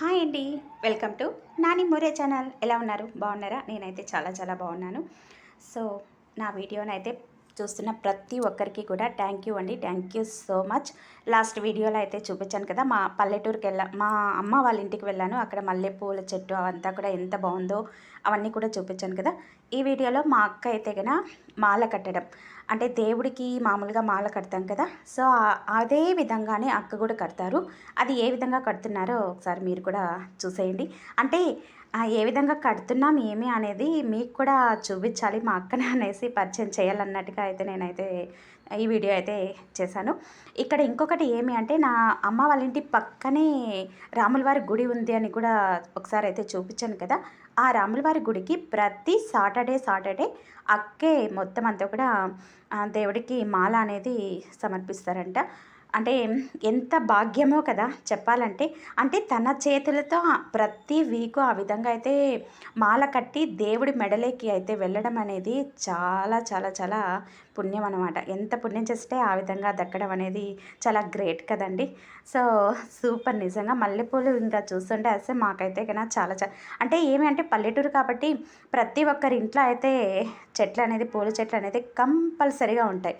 Hi అండి. Welcome to Nani More channel. ఎలా ఉన్నారు? బాగున్నారా? నేనైతే చాలా చాలా బాగున్నాను. సో నా వీడియోని అయితే చూస్తున్న ప్రతి ఒక్కరికి కూడా థ్యాంక్ యూ అండి. Thank you so much last వీడియోలో అయితే చూపించాను కదా మా పల్లెటూరుకి వెళ్ళా మా అమ్మ వాళ్ళ ఇంటికి వెళ్ళాను. అక్కడ మల్లెపూల చెట్టు అవంతా కూడా ఎంత బాగుందో అవన్నీ కూడా చూపించాను కదా. ఈ వీడియోలో మా అక్క అయితే కనుక మాల కట్టడం. అంటే దేవుడికి మామూలుగా మాల కడతాం కదా. సో అదే విధంగానే అక్క కూడా కడతారు. అది ఏ విధంగా కడుతున్నారో ఒకసారి మీరు కూడా చూసేయండి. అంటే ఏ విధంగా కడుతున్నాం ఏమి అనేది మీకు కూడా చూపించాలి మా అక్కనే అనేసి పరిచయం చేయాలన్నట్టుగా అయితే నేనైతే ఈ వీడియో అయితే చేశాను. ఇక్కడ ఇంకొకటి ఏమి అంటే నా అమ్మ వాళ్ళ ఇంటి పక్కనే రాములవారి గుడి ఉంది అని కూడా ఒకసారి అయితే చూపించాను కదా. ఆ రాములవారి గుడికి ప్రతి సాటర్డే సాటర్డే అక్కే మొత్తం అంతా కూడా దేవుడికి మాల అనేది సమర్పిస్తారంట. అంటే ఎంత భాగ్యమో కదా చెప్పాలంటే. అంటే తన చేతులతో ప్రతి వీకు ఆ విధంగా అయితే మాల కట్టి దేవుడి మెడలేకి అయితే వెళ్ళడం అనేది చాలా చాలా చాలా పుణ్యం అనమాట ఎంత పుణ్యం చేస్తే ఆ విధంగా దక్కడం అనేది చాలా గ్రేట్ కదండి. సో సూపర్ నిజంగా మల్లెపూలు ఇంకా చూస్తుంటే అసలు మాకైతే కన్నా చాలా చాలా అంటే ఏమి అంటే పల్లెటూరు కాబట్టి ప్రతి ఒక్కరి ఇంట్లో అయితే చెట్లు అనేది పూల చెట్లు అనేది కంపల్సరీగా ఉంటాయి.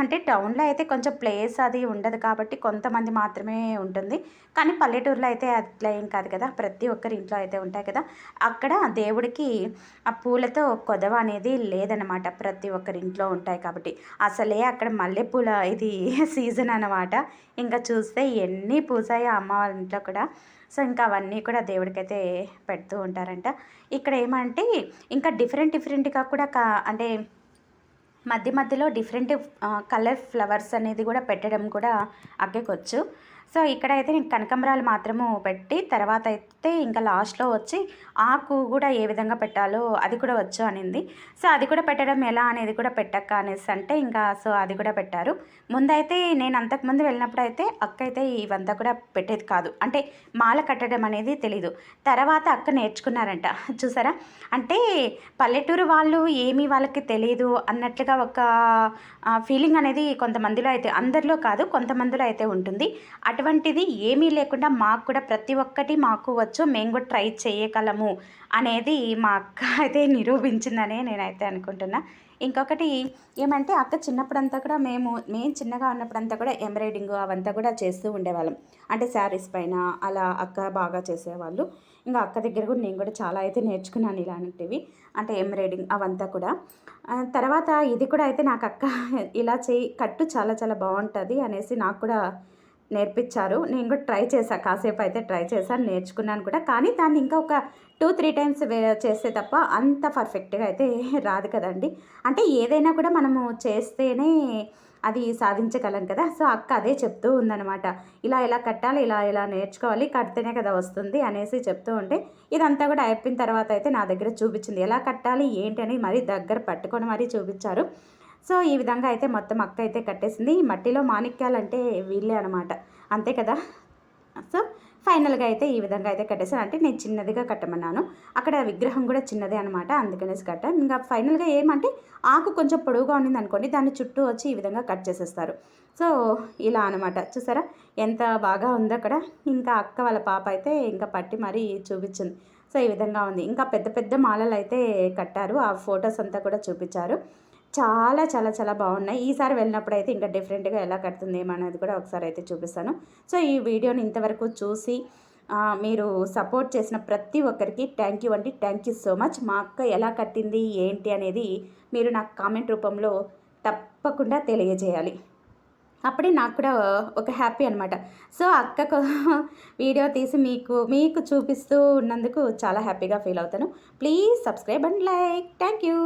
అంటే టౌన్లో అయితే కొంచెం ప్లేస్ అది ఉండదు కాబట్టి కొంతమంది మాత్రమే ఉంటుంది. కానీ పల్లెటూరులో అయితే అట్లా ఏం కాదు కదా. ప్రతి ఒక్కరి ఇంట్లో అయితే ఉంటాయి కదా. అక్కడ దేవుడికి ఆ పూలతో కొదవ అనేది లేదనమాట ప్రతి ఒక్కరి ఇంట్లో ఉంటాయి కాబట్టి. అసలే అక్కడ మల్లెపూల ఇది సీజన్ అనమాట ఇంకా చూస్తే ఎన్ని పూసాయో అమ్మ వాళ్ళ ఇంట్లో కూడా. సో ఇంకా అవన్నీ కూడా దేవుడికైతే పెడుతూ ఉంటారంట. ఇక్కడ ఏమంటే ఇంకా డిఫరెంట్ డిఫరెంట్గా కూడా కా అంటే మధ్య మధ్యలో డిఫరెంట్ కలర్ ఫ్లవర్స్ అనేది కూడా పెట్టడం కూడా అగ్గకొచ్చు. సో ఇక్కడైతే నేను కనకంబరాలు మాత్రము పెట్టి తర్వాత అయితే ఇంకా లాస్ట్లో వచ్చి ఆకు కూడా ఏ విధంగా పెట్టాలో అది కూడా వచ్చు అనింది. సో అది కూడా పెట్టడం ఎలా అనేది కూడా పెట్టక్క అనేసి అంటే ఇంకా సో అది కూడా పెట్టారు. ముందైతే నేను అంతకుముందు వెళ్ళినప్పుడు అయితే అక్క అయితే ఇవంతా కూడా పెట్టేది కాదు. అంటే మాల కట్టడం అనేది తెలీదు. తర్వాత అక్క నేర్చుకున్నారంట. చూసారా? అంటే పల్లెటూరు వాళ్ళు ఏమీ వాళ్ళకి తెలియదు అన్నట్లుగా ఒక ఫీలింగ్ అనేది కొంతమందిలో అయితే అందరిలో కాదు కొంతమందిలో అయితే ఉంటుంది. అటువంటిది ఏమీ లేకుండా మాకు కూడా ప్రతి ఒక్కటి మాకు వచ్చు మేము కూడా ట్రై చేయగలము అనేది మా అక్క అయితే నిరూపించిందనే నేనైతే అనుకుంటున్నా. ఇంకొకటి ఏమంటే అక్క చిన్నప్పుడంతా కూడా మేము మేము చిన్నగా ఉన్నప్పుడంతా కూడా ఎంబ్రాయిడింగ్ అవంతా కూడా చేస్తూ ఉండేవాళ్ళం. అంటే శారీస్ పైన అలా అక్క బాగా చేసేవాళ్ళు. ఇంకా అక్క దగ్గర కూడా నేను కూడా చాలా అయితే నేర్చుకున్నాను ఇలాంటివి. అంటే ఎంబ్రాయిడింగ్ అవంతా కూడా. తర్వాత ఇది కూడా అయితే నాకు అక్క ఇలా చేయి కట్టు చాలా చాలా బాగుంటుంది అనేసి నాకు కూడా నేర్పించారు. నేను కూడా ట్రై చేశాను కాసేపు అయితే ట్రై చేశాను నేర్చుకున్నాను కూడా. కానీ దాన్ని ఇంకా ఒక టూ త్రీ టైమ్స్ చేస్తే తప్ప అంత పర్ఫెక్ట్గా అయితే రాదు కదండి. అంటే ఏదైనా కూడా మనము చేస్తేనే అది సాధించగలం కదా. సో అక్క అదే చెప్తూ ఉందనమాట ఇలా ఇలా కట్టాలి? ఇలా ఇలా నేర్చుకోవాలి? కడితేనే కదా వస్తుంది అనేసి చెప్తూ ఉంటే ఇదంతా కూడా అయిపోయిన తర్వాత అయితే నా దగ్గర చూపించింది. ఎలా కట్టాలి? ఏంటి అని మరీ దగ్గర పట్టుకొని మరీ చూపించారు. సో ఈ విధంగా అయితే మొత్తం అక్క అయితే కట్టేసింది. ఈ మట్టిలో మాణిక్యాలంటే వీళ్ళే అనమాట అంతే కదా? సో ఫైనల్గా అయితే ఈ విధంగా అయితే కట్టేసాను అంటే నేను చిన్నదిగా కట్టమన్నాను. అక్కడ విగ్రహం కూడా చిన్నదే అనమాట అందుకనేసి కట్టాను ఇంకా ఫైనల్గా ఏమంటే ఆకు కొంచెం పొడవుగా ఉండింది అనుకోండి దాన్ని చుట్టూ వచ్చి ఈ విధంగా కట్ చేసేస్తారు. సో ఇలా అనమాట చూసారా? ఎంత బాగా ఉందో అక్కడ. ఇంకా అక్క వాళ్ళ పాప అయితే ఇంకా పట్టి మరీ చూపించింది. సో ఈ విధంగా ఉంది. ఇంకా పెద్ద పెద్ద మాలలు అయితే కట్టారు. ఆ ఫొటోస్ అంతా కూడా చూపించారు. చాలా చాలా చాలా బాగున్నాయి. ఈసారి వెళ్ళినప్పుడు అయితే ఇంకా డిఫరెంట్గా ఎలా కడుతుంది ఏమనేది కూడా ఒకసారి అయితే చూపిస్తాను. సో ఈ వీడియోని ఇంతవరకు చూసి మీరు సపోర్ట్ చేసిన ప్రతి ఒక్కరికి థ్యాంక్ యూ అండి. Thank you so much. మా అక్క ఎలా కట్టింది ఏంటి అనేది మీరు నాకు కామెంట్ రూపంలో తప్పకుండా తెలియజేయాలి. అప్పుడే నాకు కూడా ఒక హ్యాపీ అనమాట సో అక్కకు వీడియో తీసి మీకు మీకు చూపిస్తూ ఉన్నందుకు చాలా హ్యాపీగా ఫీల్ అవుతాను. Please subscribe and like. Thank you.